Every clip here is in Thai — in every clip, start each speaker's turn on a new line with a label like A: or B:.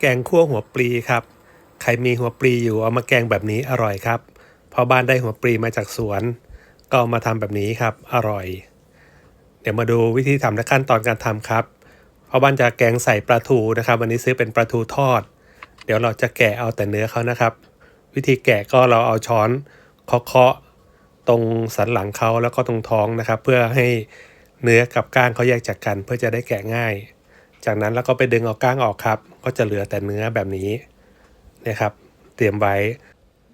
A: แกงคั่วหัวปลีครับ ใครมีหัวปลีอยู่เอามาแกงแบบนี้อร่อยครับพอบ้านได้หัวปลีมาจากสวน ก็เอามาทำแบบนี้ครับ อร่อย เดี๋ยวมาดูวิธีทำและขั้นตอนการทำครับพราะบ้านจะแกงใส่ปลาทูนะครับ วันนี้ซื้อเป็นปลาทูทอด เดี๋ยวเราจะแกะเอาแต่เนื้อเขานะครับ วิธีแกะก็เราเอาช้อนเคาะตรงสันหลังเขาแล้วก็ตรงท้องนะครับ เพื่อให้เนื้อกับก้างเขาแยกจากกัน เพื่อจะได้แกะง่าย จากนั้นเราก็ไปดึงเอาก้างออกครับ ก็จะเหลือแต่เนื้อแบบนี้นะครับ เตรียมไว้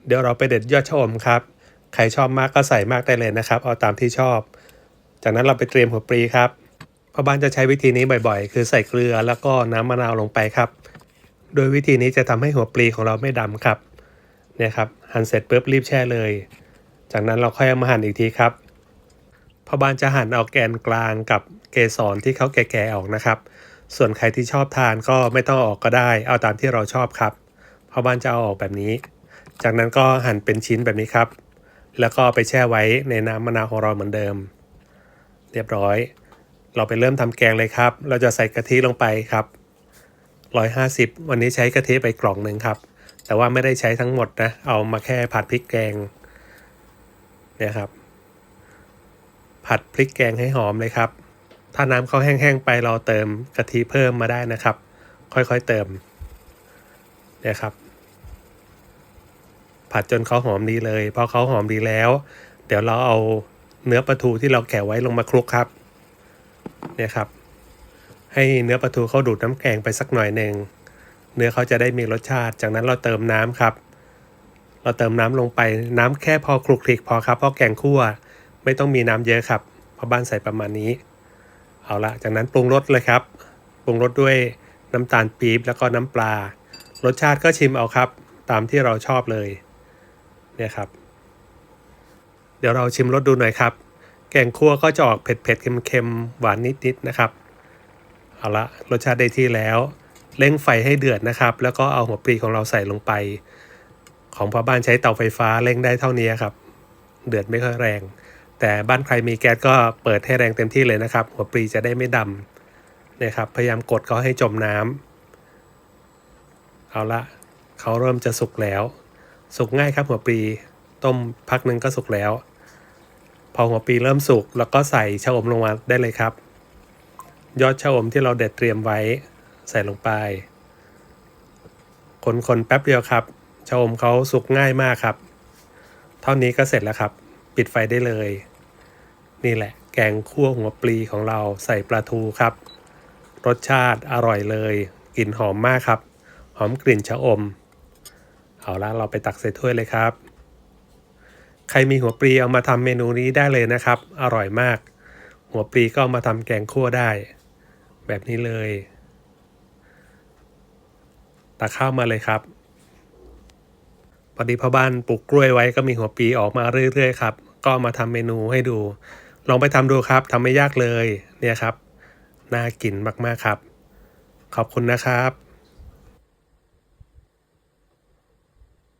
A: เดี๋ยวเราไปเด็ดยอดชะอมครับ ใครชอบมากก็ใส่มากได้เลยนะครับ เอาตามที่ชอบ จากนั้นเราไปเตรียมหัวปลีครับพ่อบ้านจะใช้วิธีนี้บ่อยๆ คือใส่เกลือแล้วก็น้ำมะนาวลงไปครับ โดยวิธีนี้จะทำให้หัวปลีของเราไม่ดำครับเนี่ยครับหั่นเสร็จปุ๊บรีบแช่เลย จากนั้นเราค่อยเอามาหั่นอีกทีครับพ่อบ้านจะหั่นเอาแกนกลางกับเกสรที่เขาแก่ๆออกนะครับ ส่วนใครที่ชอบทานก็ไม่ต้องออกก็ได้ เอาตามที่เราชอบครับ เพ่อบ้านจะเอาออกแบบนี้ จากนั้นก็หั่นเป็นชิ้นแบบนี้ครับ แล้วก็ไปแช่ไว้ในน้ำมะนาวของเราเหมือนเดิม เรียบร้อย เราไปเริ่มทำแกงเลยครับ เราจะใส่กะทิลงไปครับ150 วันนี้ใช้กะทิไปกล่องหนึ่งครับ แต่ว่าไม่ได้ใช้ทั้งหมดนะ เอามาแค่ผัดพริกแกงเนี่ยครับ ผัดพริกแกงให้หอมเลยครับ ถ้าน้ำเขาแห้งๆไปเราเติมกะทิเพิ่มมาได้นะครับ ค่อยๆเติมเนี่ยครับ ผัดจนเขาหอมดีเลยพอเขาหอมดีแล้ว เดี๋ยวเราเอาเนื้อปลาทูที่เราแกะไว้ลงมาคลุกครับ เนี่ยครับ ให้เนื้อปลาทูเขาดูดน้ำแกงไปสักหน่อยหนึ่งเนื้อเขาจะได้มีรสชาติ จากนั้นเราเติมน้ำครับ เราเติมน้ำลงไปน้ำแค่พอคลุกคลิกพอครับเพราะแกงคั่ว ไม่ต้องมีน้ำเยอะครับเพราะบ้านใส่ประมาณนี้ เอาละจากนั้นปรุงรสเลยครับ ปรุงรสด้วยน้ำตาลปี๊บแล้วก็น้ำปลา รสชาติก็ชิมเอาครับ ตามที่เราชอบเลยเนี่ยครับ เดี๋ยวเราชิมรสดูหน่อยครับ แกงคั่วก็จะออกเผ็ดๆเค็มๆหวานนิดๆนะครับ เอาละรสชาติได้ที่แล้วเร่งไฟให้เดือดนะครับ แล้วก็เอาหัวปลีของเราใส่ลงไป ของพ่อบ้านใช้เตาไฟฟ้าเร่งได้เท่านี้ครับ เดือดไม่ค่อยแรง แต่บ้านใครมีแก๊สก็เปิดให้แรงเต็มที่เลยนะครับ หัวปลีจะได้ไม่ดำนี่ยครับ พยายามกดเขาให้จมน้ำเอาละเขาเริ่มจะสุกแล้ว สุกง่ายครับหัวปลีต้มพักหนึ่งก็สุกแล้ว พอหัวปลีเริ่มสุกแล้วก็ใส่ชะอมลงมาได้เลยครับ ยอดชะอมที่เราเด็ดเตรียมไว้ใส่ลงไป คนๆแป๊บเดียวครับชะอมเขาสุกง่ายมากครับ เท่านี้ก็เสร็จแล้วครับ ปิดไฟได้เลย นี่แหละ แกงคั่วหัวปลีของเราใส่ปลาทูครับ รสชาติอร่อยเลยกลิ่นหอมมากครับ หอมกลิ่นชะอม เอาละเราไปตักใส่ถ้วยเลยครับ ใครมีหัวปลีเอามาทำเมนูนี้ได้เลยนะครับ อร่อยมาก หัวปลีก็ามาทำแกงคั่วได้ แบบนี้เลย ตักข้าวมาเลยครับพอดีพ่อบ้านปลูกกล้วยไว้ก็มีหัวปลีออกมาเรื่อยๆครับ ก็มาทำเมนูให้ดู ลองไปทำดูครับทำไม่ยากเลยเนี่ยครับ น่ากินมากๆครับ ขอบคุณนะครับ